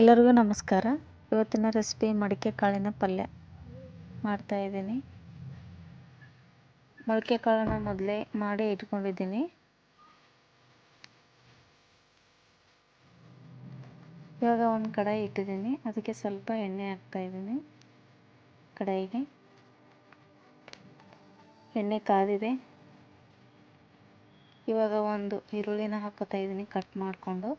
ಎಲ್ಲರಿಗೂ ನಮಸ್ಕಾರ. ಇವತ್ತಿನ ರೆಸಿಪಿ ಮಡಿಕೆ ಕಾಳಿನ ಪಲ್ಯ ಮಾಡ್ತಾಯಿದ್ದೀನಿ ಮೊಳಕೆ ಕಾಳನ್ನು ಮೊದಲೇ ಮಾಡಿ ಇಟ್ಕೊಂಡಿದ್ದೀನಿ. ಇವಾಗ ಒಂದು ಕಡಾಯಿ ಇಟ್ಟಿದ್ದೀನಿ. ಅದಕ್ಕೆ ಸ್ವಲ್ಪ ಎಣ್ಣೆ ಹಾಕ್ತಾಯಿದ್ದೀನಿ ಕಡಾಯಿಗೆ. ಎಣ್ಣೆ ಕಾದಿದೆ. ಇವಾಗ ಒಂದು ಈರುಳ್ಳಿನ ಹಾಕೋತಾ ಇದ್ದೀನಿ ಕಟ್ ಮಾಡಿಕೊಂಡು.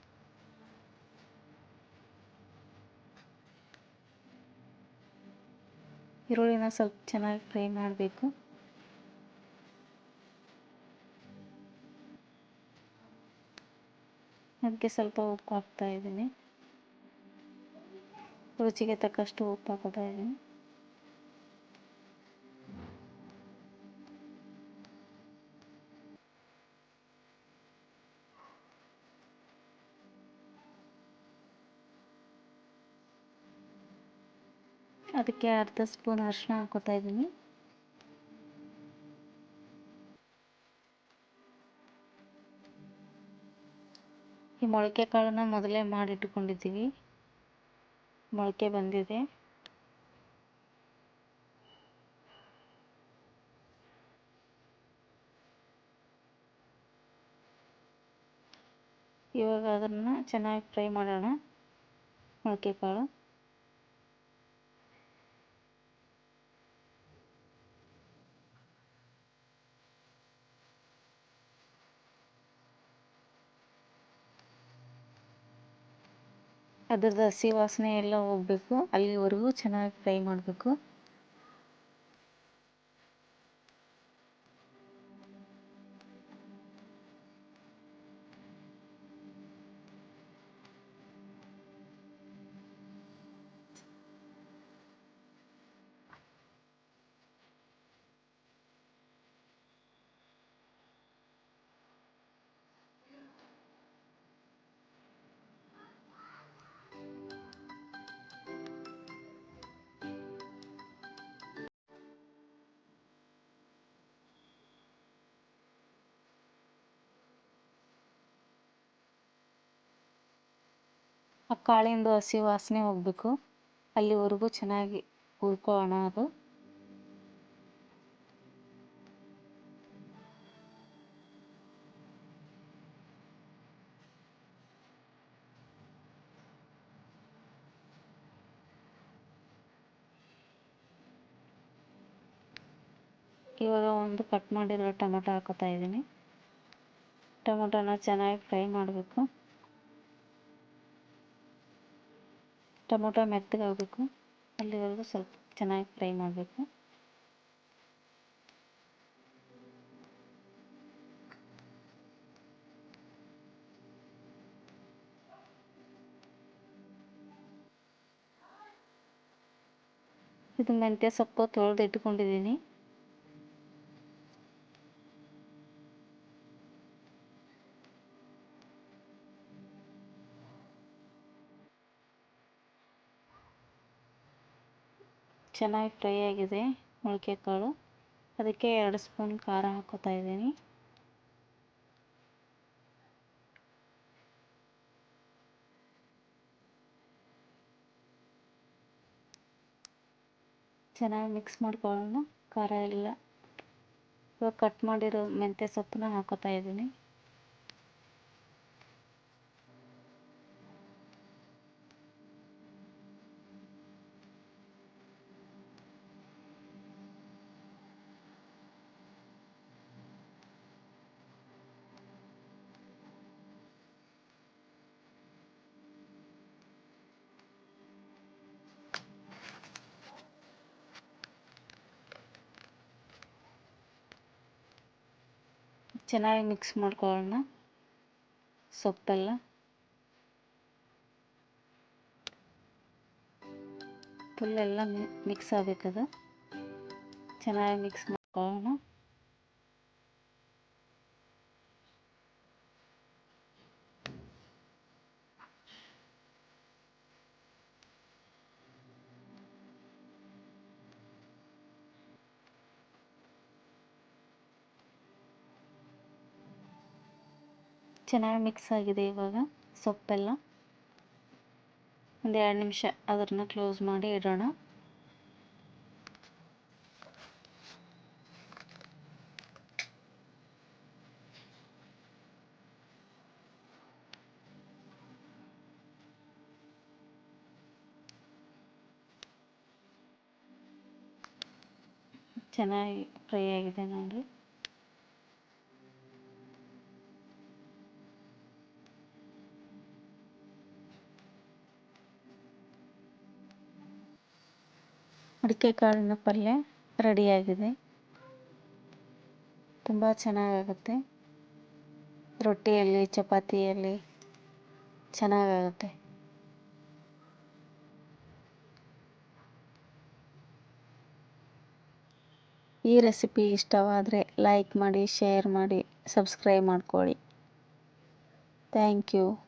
ಈರುಳ್ಳಿನ ಸ್ವಲ್ಪ ಚೆನ್ನಾಗಿ ಫ್ರೈ ಮಾಡಬೇಕು. ಅದಕ್ಕೆ ಸ್ವಲ್ಪ ಉಪ್ಪು ಹಾಕ್ತಾ ಇದ್ದೀನಿ. ರುಚಿಗೆ ತಕ್ಕಷ್ಟು ಉಪ್ಪು ಹಾಕೋತಾ ಇದ್ದೀನಿ. ಅದಕ್ಕೆ ಅರ್ಧ ಸ್ಪೂನ್ ಅರಿಶಿನ ಹಾಕೋತಾ ಇದ್ದೀನಿ. ಈ ಮೊಳಕೆ ಕಾಳನ್ನು ಮೊದಲೇ ಮಾಡಿಟ್ಕೊಂಡಿದ್ದೀವಿ ಮೊಳಕೆ ಬಂದಿದೆ. ಇವಾಗ ಅದನ್ನು ಚೆನ್ನಾಗಿ ಫ್ರೈ ಮಾಡೋಣ ಮೊಳಕೆ ಕಾಳು. ಅದ್ರದ್ದು ಹಸಿ ವಾಸನೆ ಎಲ್ಲ ಹೋಗ್ಬೇಕು. ಅಲ್ಲಿವರೆಗೂ ಚೆನ್ನಾಗಿ ಫ್ರೈ ಮಾಡಬೇಕು. ಆ ಕಾಳಿಂದು ಹಸಿ ವಾಸನೆ ಹೋಗಬೇಕು. ಅಲ್ಲಿವರೆಗೂ ಚೆನ್ನಾಗಿ ಹುರ್ಕೊಳ್ಳೋಣ ಅದು. ಇವಾಗ ಒಂದು ಕಟ್ ಮಾಡಿರೋ ಟೊಮೆಟೊ ಹಾಕೋತಾ ಇದ್ದೀನಿ. ಟೊಮೆಟೊನ ಚೆನ್ನಾಗಿ ಫ್ರೈ ಮಾಡಬೇಕು. ಟೊಮೊಟೊ ಮೆತ್ತಗಾಗಬೇಕು ಅಲ್ಲಿವರೆಗೂ ಸ್ವಲ್ಪ ಚೆನ್ನಾಗಿ ಫ್ರೈ ಮಾಡಬೇಕು. ಇದು ಮೆಂತ್ಯ ಸೊಪ್ಪು ತೊಳೆದು ಇಟ್ಕೊಂಡಿದ್ದೀನಿ ಚೆನ್ನಾಗಿ ಫ್ರೈ ಆಗಿದೆ ಮೊಳಕೆ ಕಾಳು ಅದಕ್ಕೆ ಎರಡು ಸ್ಪೂನ್ ಖಾರ ಹಾಕೋತಾ ಇದ್ದೀನಿ. ಚೆನ್ನಾಗಿ ಮಿಕ್ಸ್ ಮಾಡ್ಕೊಳ್ಳೋಣ. ಖಾರ ಎಲ್ಲ ಇವಾಗ ಕಟ್ ಮಾಡಿರೋ ಮೆಂತ್ಯ ಸೊಪ್ಪನ್ನ ಹಾಕೋತಾ ಇದ್ದೀನಿ. ಚೆನ್ನಾಗಿ ಮಿಕ್ಸ್ ಮಾಡ್ಕೊಳ್ಳೋಣ. ಸೊಪ್ಪೆಲ್ಲ. ಫುಲ್ ಎಲ್ಲ ಮಿಕ್ಸ್ ಆಗಬೇಕದು. ಚೆನ್ನಾಗಿ ಮಿಕ್ಸ್ ಮಾಡ್ಕೊಳ್ಳೋಣ. ಚೆನ್ನಾಗಿ ಮಿಕ್ಸ್ ಆಗಿದೆ ಇವಾಗ. ಸೊಪ್ಪೆಲ್ಲ. ಒಂದು ಎರಡು ನಿಮಿಷ ಅದನ್ನು ಕ್ಲೋಸ್ ಮಾಡಿ ಇಡೋಣ. ಚೆನ್ನಾಗಿ ಫ್ರೈ ಆಗಿದೆ ನೋಡಿ. ಅಡಿಕೆ ಕಾಳಿನ ಪಲ್ಯ ರೆಡಿಯಾಗಿದೆ. ತುಂಬ ಚೆನ್ನಾಗಾಗುತ್ತೆ. ರೊಟ್ಟಿಯಲ್ಲಿ, ಚಪಾತಿಯಲ್ಲಿ ಚೆನ್ನಾಗಾಗುತ್ತೆ. ಈ ರೆಸಿಪಿ ಇಷ್ಟವಾದರೆ ಲೈಕ್ ಮಾಡಿ, ಶೇರ್ ಮಾಡಿ, ಸಬ್ಸ್ಕ್ರೈಬ್ ಮಾಡ್ಕೊಳ್ಳಿ. Thank you.